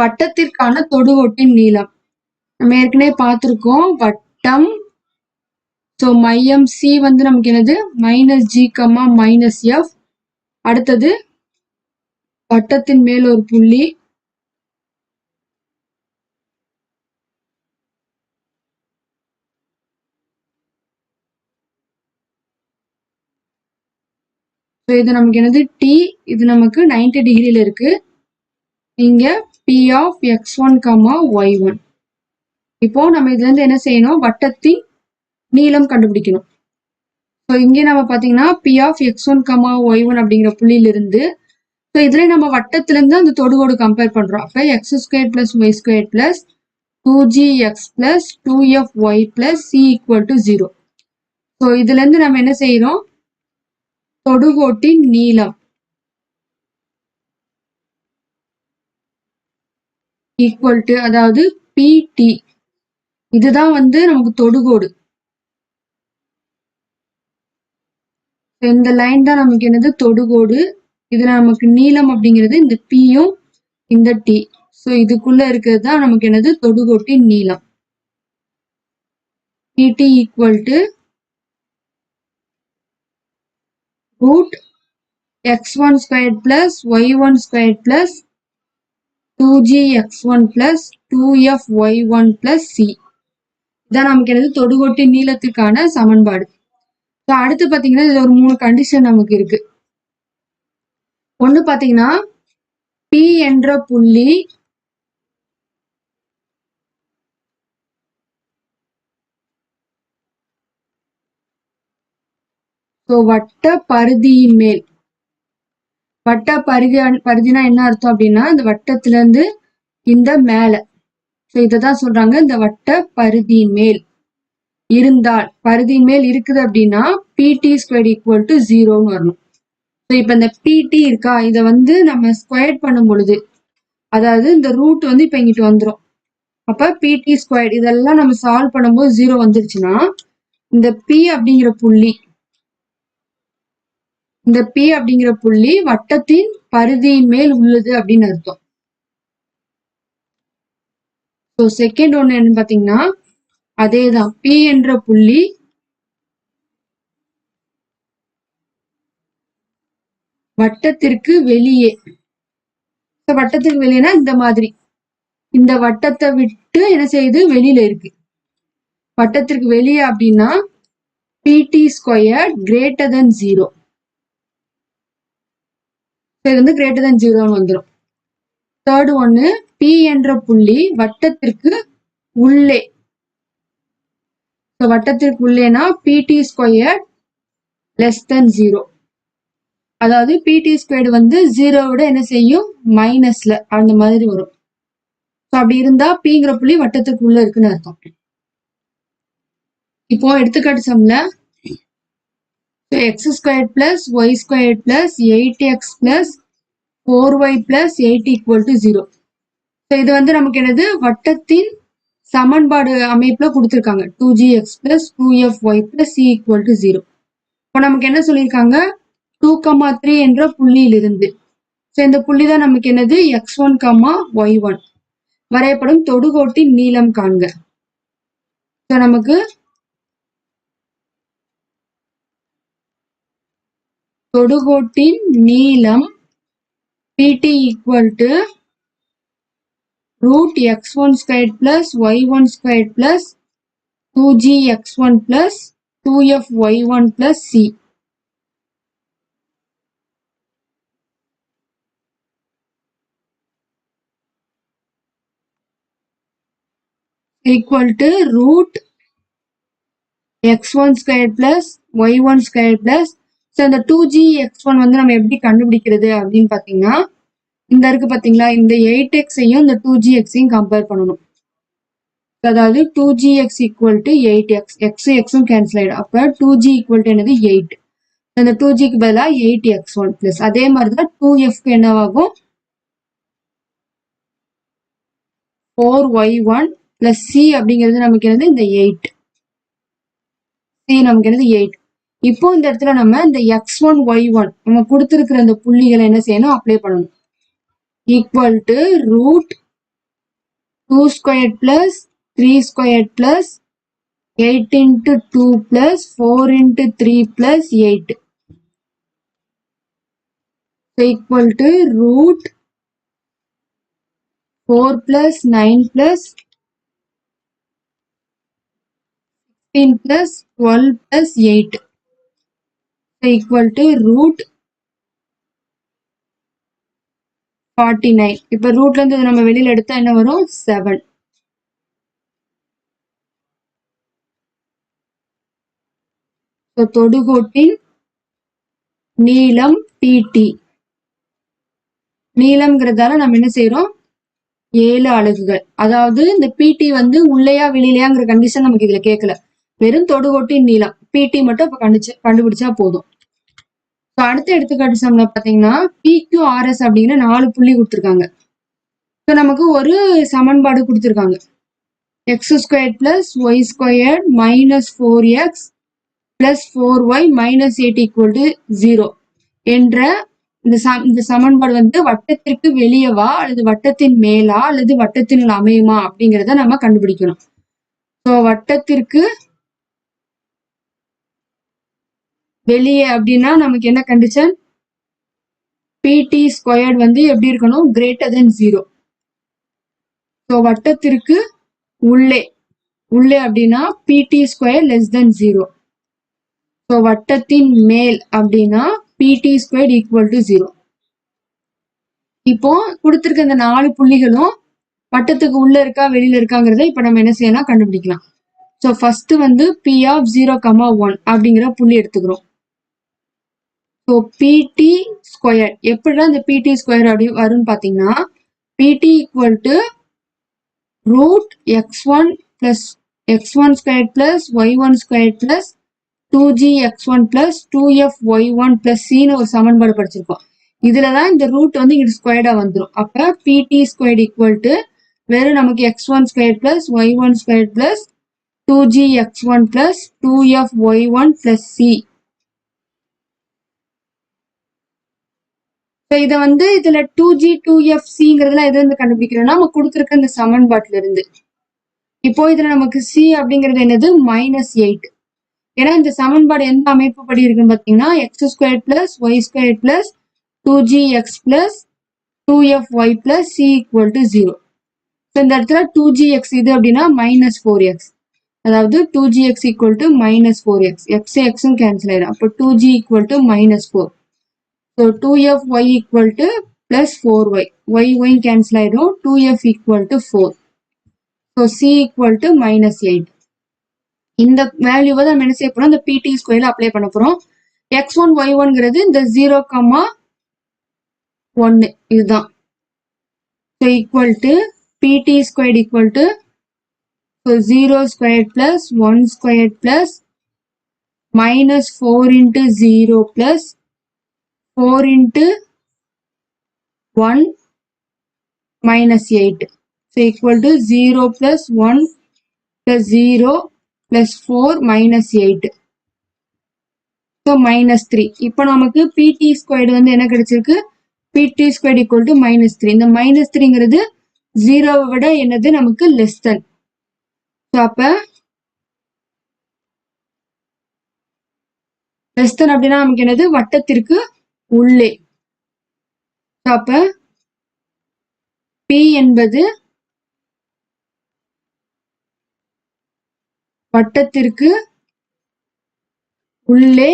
வட்டத்திற்கான தொடுகோட்டின் நீளம். நம்ம ஏற்கனவே பார்த்திருக்கோம். வட்டம். ஸோ மையம் சி வந்து நமக்கு என்னது? Minus G comma minus F அடுத்தது வட்டத்தின் மேல் ஒரு புள்ளி. ஸோ இது நமக்கு என்னது? டி இது நமக்கு 90 டிகிரியில் இருக்கு. இங்க P of X one comma Y one இப்போ நம்ம இதுல இருந்து என்ன செய்யணும்? வட்டத்தின் நீளம் கண்டுபிடிக்கணும். ஸோ இங்கே நம்ம பார்த்தீங்கன்னா P of X one comma Y one அப்படிங்கிற புள்ளியிலிருந்து ஸோ இதுல நம்ம வட்டத்திலேருந்து அந்த தொடுகோடு கம்பேர் பண்றோம். அப்போ X square plus Y square plus two G X plus two F Y plus C equal to zero so இதுல இருந்து நம்ம என்ன செய்யறோம் தொடுகோட்டின் நீளம். ஈக்குவல் டு அதாவது பிடி இதுதான் வந்து நமக்கு தொடுகோடு. இந்த லைன் தான் நமக்கு என்னது? தொடுகோடு. இதுல நமக்கு நீளம் அப்படிங்கிறது இந்த பியும் இந்த டி ஸோ இதுக்குள்ள இருக்கிறது தான் நமக்கு என்னது? தொடுகோட்டின் நீளம். PT equal to root X one square plus Y one square plus two G X one plus two F Y one plus C இதான் நமக்கு என்னது? தொடுகொட்டி நீளத்துக்கான சமன்பாடு. ஸோ அடுத்து பார்த்தீங்கன்னா இது ஒரு மூணு கண்டிஷன் நமக்கு இருக்கு. ஒன்று பார்த்தீங்கன்னா பி என்ற புள்ளி ஸோ வட்ட பருதியின் மேல். வட்ட பரிதி பரிதினா என்ன அர்த்தம் அப்படின்னா இந்த வட்டத்துல இருந்து இந்த மேல. ஸோ இதை தான் சொல்றாங்க இந்த வட்ட பரிதியின் மேல். இருந்தால் பரிதியின் மேல் இருக்குது அப்படின்னா பிடி ஸ்கொயர் ஈக்குவல் டு ஜீரோன்னு வரணும். ஸோ இப்போ இந்த பிடி இருக்கா? இதை வந்து நம்ம ஸ்கொயர் பண்ணும் பொழுது அதாவது இந்த ரூட் வந்து இப்போ இங்கிட்டு வந்துடும் அப்ப பிடி ஸ்கொயர் இதெல்லாம் நம்ம சால்வ் பண்ணும்போது ஜீரோ வந்துருச்சுன்னா இந்த பி அப்படிங்கிற புள்ளி இந்த பி அப்படிங்கிற புள்ளி வட்டத்தின் பரிதியின் மேல் உள்ளது அப்படின்னு அர்த்தம். ஸோ செகண்ட் ஒன்று என்ன பார்த்தீங்கன்னா அதேதான். பி என்ற புள்ளி வட்டத்திற்கு வெளியே. So, வட்டத்திற்கு வெளியேனா இந்த மாதிரி. இந்த வட்டத்தை விட்டு என்ன செய்யுது? வெளியில இருக்கு. வட்டத்திற்கு வெளியே அப்படின்னா PT square greater than zero இது வந்து கிரேட்டர் than ஜீரோன்னு வந்துடும் தேர்டு ஒன்று பி என்ற புள்ளி வட்டத்திற்கு உள்ளே. ஸோ வட்டத்திற்கு உள்ளேனா பிடி ஸ்கொயர் லெஸ் தென் ஜீரோ அதாவது பிடி ஸ்கொயர்டு வந்து ஜீரோவோட என்ன செய்யும்? மைனஸ்ல அந்த மாதிரி வரும். ஸோ அப்படி இருந்தா பிங்கிற புள்ளி வட்டத்துக்கு உள்ளே இருக்குன்னு அர்த்தம். இப்போ எடுத்துக்காட்டு சம்ல X square plus Y square plus eight X plus four Y plus eight equal to zero so இது வந்து நமக்கு என்னது? வட்டத்தின் சமன்பாடு அமைப்பில் கொடுத்துருக்காங்க. Two G X plus two F Y plus C equal to zero இப்போ நமக்கு என்ன சொல்லியிருக்காங்க? டூ கமா த்ரீ என்ற புள்ளியிலிருந்து. ஸோ இந்த புள்ளி தான் நமக்கு என்னது? X one comma Y one வரையப்படும் தொடுகோட்டின் நீளம் காண்க. ஸோ நமக்கு தொடுகோட்டின் நீளம் PT equal to root X one square plus Y one square plus two G X one plus two F Y one plus C equal to root x1 square plus y1 square plus so இந்த two G X one வந்து நம்ம எப்படி கண்டுபிடிக்கிறது அப்படின்னு பார்த்தீங்கன்னா இந்த இருக்கு பார்த்தீங்களா இந்த எயிட் எக்ஸையும் இந்த டூ ஜி எக்ஸையும் கம்பேர் பண்ணணும். அதாவது two G X equal to eight X X எக்ஸும் கேன்சல் ஆயிடும். அப்போ டூ ஜி ஈக்குவல் டு என்னது? எயிட் இந்த டூ ஜிக்கு பதிலாக எயிட் எக்ஸ் ஒன் பிளஸ் அதே மாதிரி தான் டூ எஃப்க்கு என்னவாகும்? Four Y one plus C அப்படிங்கிறது நமக்கு என்னது? இந்த எயிட் சி நமக்கு என்னது? எயிட் இப்போ இந்த இடத்துல நம்ம இந்த எக்ஸ் ஒன் ஒய் ஒன் நம்ம கொடுத்துருக்கிற இந்த புள்ளிகளை என்ன செய்யணும்? அப்ளை பண்ணணும். Equal to root two square plus three square plus eight into two plus four into three plus eight equal to root four plus nine plus sixteen plus twelve plus eight equal to root 49 இப்ப ரூட்ல இருந்து நம்ம வெளியில எடுத்தா என்ன வரும்? 7 தொடுகோட்டின் நீளம் DD நீளம்ங்கிறதால நம்ம என்ன செய்யறோம் ஏழு அலகுகள். அதாவது இந்த பிடி வந்து உள்ளையா வெளியிலையாங்கிற கண்டிஷன் நமக்கு இதுல கேட்கல வெறும் தொடுகோட்டின் நீளம். பிடி மட்டும் இப்ப கண்டுச்சு கண்டுபிடிச்சா போதும். அடுத்த எடுத்துக்காட்டு சம்ல பாத்தீங்கன்னா பிக்யூ ஆர்எஸ் அப்படிங்கிற நாலு புள்ளி கொடுத்துருக்காங்க. ஸோ நமக்கு ஒரு சமன்பாடு கொடுத்துருக்காங்க. X square plus Y square minus four X plus four Y minus eight equal to zero என்ற இந்த ச இந்த சமன்பாடு வந்து வட்டத்திற்கு வெளியவா அல்லது வட்டத்தின் மேலா அல்லது வட்டத்தினுள் அமையுமா அப்படிங்கிறத நம்ம கண்டுபிடிக்கணும். ஸோ வட்டத்திற்கு வெளியே அப்படின்னா நமக்கு என்ன கண்டிஷன் பிடி ஸ்கொயர்ட் வந்து எப்படி இருக்கணும்? கிரேட்டர் தென் ஜீரோ ஸோ வட்டத்திற்கு உள்ளே. உள்ளே அப்படின்னா PT square less than zero so வட்டத்தின் மேல் அப்படின்னா PT square equal to zero இப்போ கொடுத்துருக்க இந்த நாலு புள்ளிகளும் வட்டத்துக்கு உள்ள இருக்கா வெளியில இருக்காங்கிறத இப்போ நம்ம என்ன செய்யலாம்? கண்டுபிடிக்கலாம். ஸோ ஃபர்ஸ்ட் வந்து P of zero comma one அப்படிங்கிற புள்ளி எடுத்துக்கிறோம். ஸோ பிடி ஸ்கொயர் எப்படிலாம் இந்த பிடி ஸ்கொயர் அப்படி வரும்னு பார்த்தீங்கன்னா PT equal to root X one plus X one square plus Y one square plus two G X one plus two F Y one plus சின்னு ஒரு சமன்பாடு படிச்சிருக்கோம். இதுல தான் இந்த ரூட் வந்து இங்கிட்டு ஸ்கொயர்டா வந்துடும் அப்ப பிடி ஸ்கொயர் ஈக்குவல் டு வெறும் நமக்கு X one square plus Y one square plus two G X one plus two F Y one plus C so இதை வந்து இதுல டூ ஜி டூ எஃப் சிங்கிறதுலாம் எது வந்து கண்டுபிடிக்கிறோம்னா நம்ம கொடுத்துருக்க இந்த சமன்பாட்டுல இருந்து. இப்போ இதுல நமக்கு சி அப்படிங்கிறது என்னது? மைனஸ் எயிட் ஏன்னா இந்த சமன்பாடு எந்த அமைப்பு படி இருக்குன்னு பாத்தீங்கன்னா X square plus Y square plus two G X plus two F Y plus C equal to zero so இந்த இடத்துல டூ ஜி எக்ஸ் இது அப்படின்னா மைனஸ் ஃபோர் எக்ஸ் அதாவது two G X equal to minus four X X எக்ஸும் cancel ஆயிடும் அப்போ two G equal to minus four so two F Y equal to plus four Y Y Y cancel ஆயிடும். Two F equal to four so C equal to minus eight இந்த வேல்யூவை நம்ம என்ன செய்ய போறோம்? இந்த பிடி ஸ்கொயர்ல அப்ளை பண்ண போறோம். எக்ஸ் ஒன் ஒய் ஒன்ங்கிறது இந்த ஜீரோ கம்மா ஒன்று இதுதான். So equal to PT square equal to so zero square plus one square plus minus four into zero plus four into one minus eight so equal to zero plus one plus zero plus four minus eight so minus three இப்போ நமக்கு PT squared வந்து என்ன கிடைச்சிருக்கு? PT squared equal to minus three இந்த minus த்ரீங்கிறது ஜீரோவை விட என்னது? நமக்கு லெஸ் தென் ஸோ அப்போ லெஸ் தென் அப்படின்னா நமக்கு என்னது? வட்டத்திற்கு உள்ளே. அப்ப பி என்பது வட்டத்திற்கு உள்ளே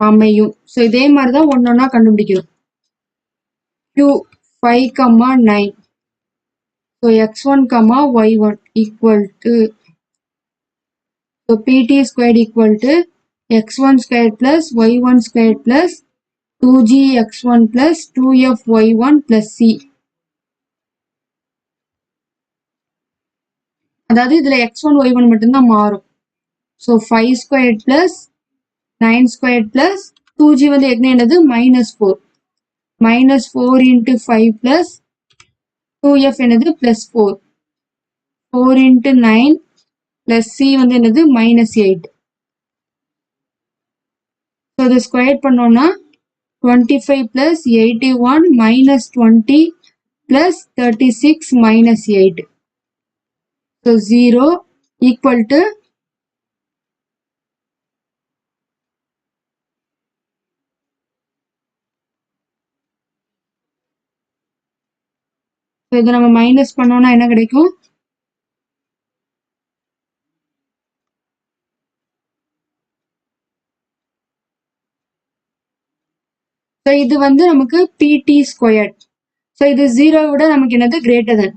அமையும். ஸோ இதே மாதிரி தான் ஒன்னொன்னா கண்டுபிடிக்கிறோம். Q five comma nine so X one comma Y one equal to so PT square equal to X one square plus Y one square plus two G X one plus two F Y one plus C அதாவது இதுல X one Y one மட்டும்தான் மாறும். So five square plus nine square plus two G வந்து என்ன என்னது? Minus four minus four into five plus two F என்னது? Plus four four into nine plus C வந்து என்னது? மைனஸ் எயிட் ஸோ இதை square பண்ணோம்னா twenty five plus eighty one minus twenty plus 36 minus 8. So 0 equal to So இதை நம்ம minus பண்ணோம்னா என்ன கிடைக்கும் ஸோ இது வந்து நமக்கு பிடி ஸ்கொயர் ஸோ இது ஜீரோ விட நமக்கு என்னது? கிரேட்டர் தென்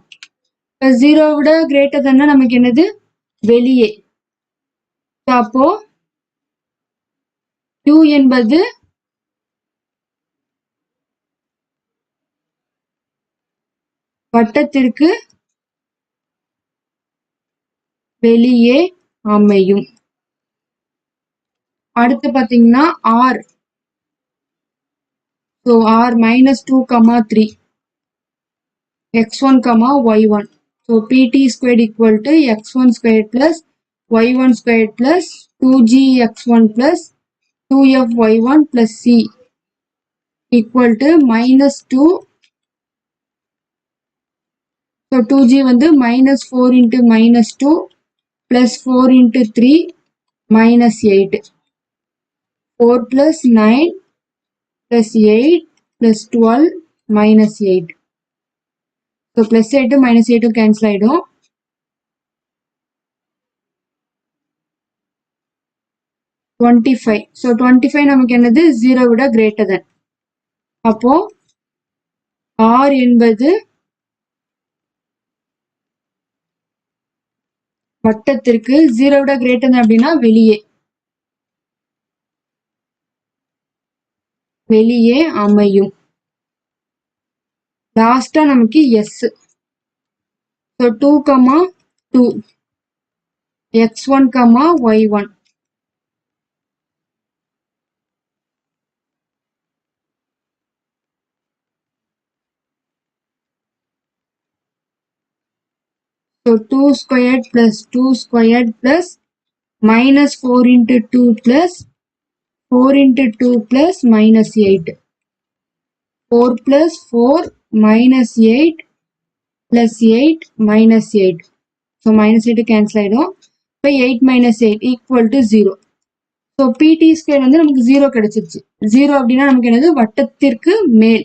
இப்போ ஜீரோ விட கிரேட்டர் தென்னா நமக்கு என்னது? வெளியே. அப்போ யூ என்பது வட்டத்திற்கு வெளியே அமையும். அடுத்து பாத்தீங்கன்னா R so r minus 2 comma 3 x1 comma y1 so pt squared equal to x1 squared plus y1 squared plus 2g x1 plus 2f y1 plus c equal to minus 2 so 2g வந்து minus 4 into minus 2 plus 4 into 3 minus 8 4 plus 9 Plus 8 plus 12 minus 8 so plus 8 minus 8 cancel ஆயிடும். Twenty five so twenty five நமக்கு என்னது? Zero விட greater than அப்போ R என்பது வட்டத்திற்கு zero விட greater than அப்படின்னா வெளியே. வெளியே அமையும் லாஸ்டா நமக்கு S so two comma two X one comma Y one So 2 squared plus 2 squared plus minus 4 into 2 plus 4 into 2 plus minus 8. 4 plus 4 minus 8 plus 8 minus 8. So minus 8 cancel ஆயிடும். இப்போ 8 minus 8 equal to 0. So PT square வந்து நமக்கு zero கிடைச்சிருச்சு zero அப்படின்னா நமக்கு என்னது வட்டத்திற்கு மேல்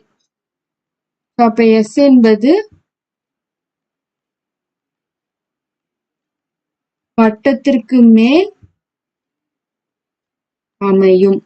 ஸோ அப்போ எஸ் என்பது வட்டத்திற்கு மேல் அமையும்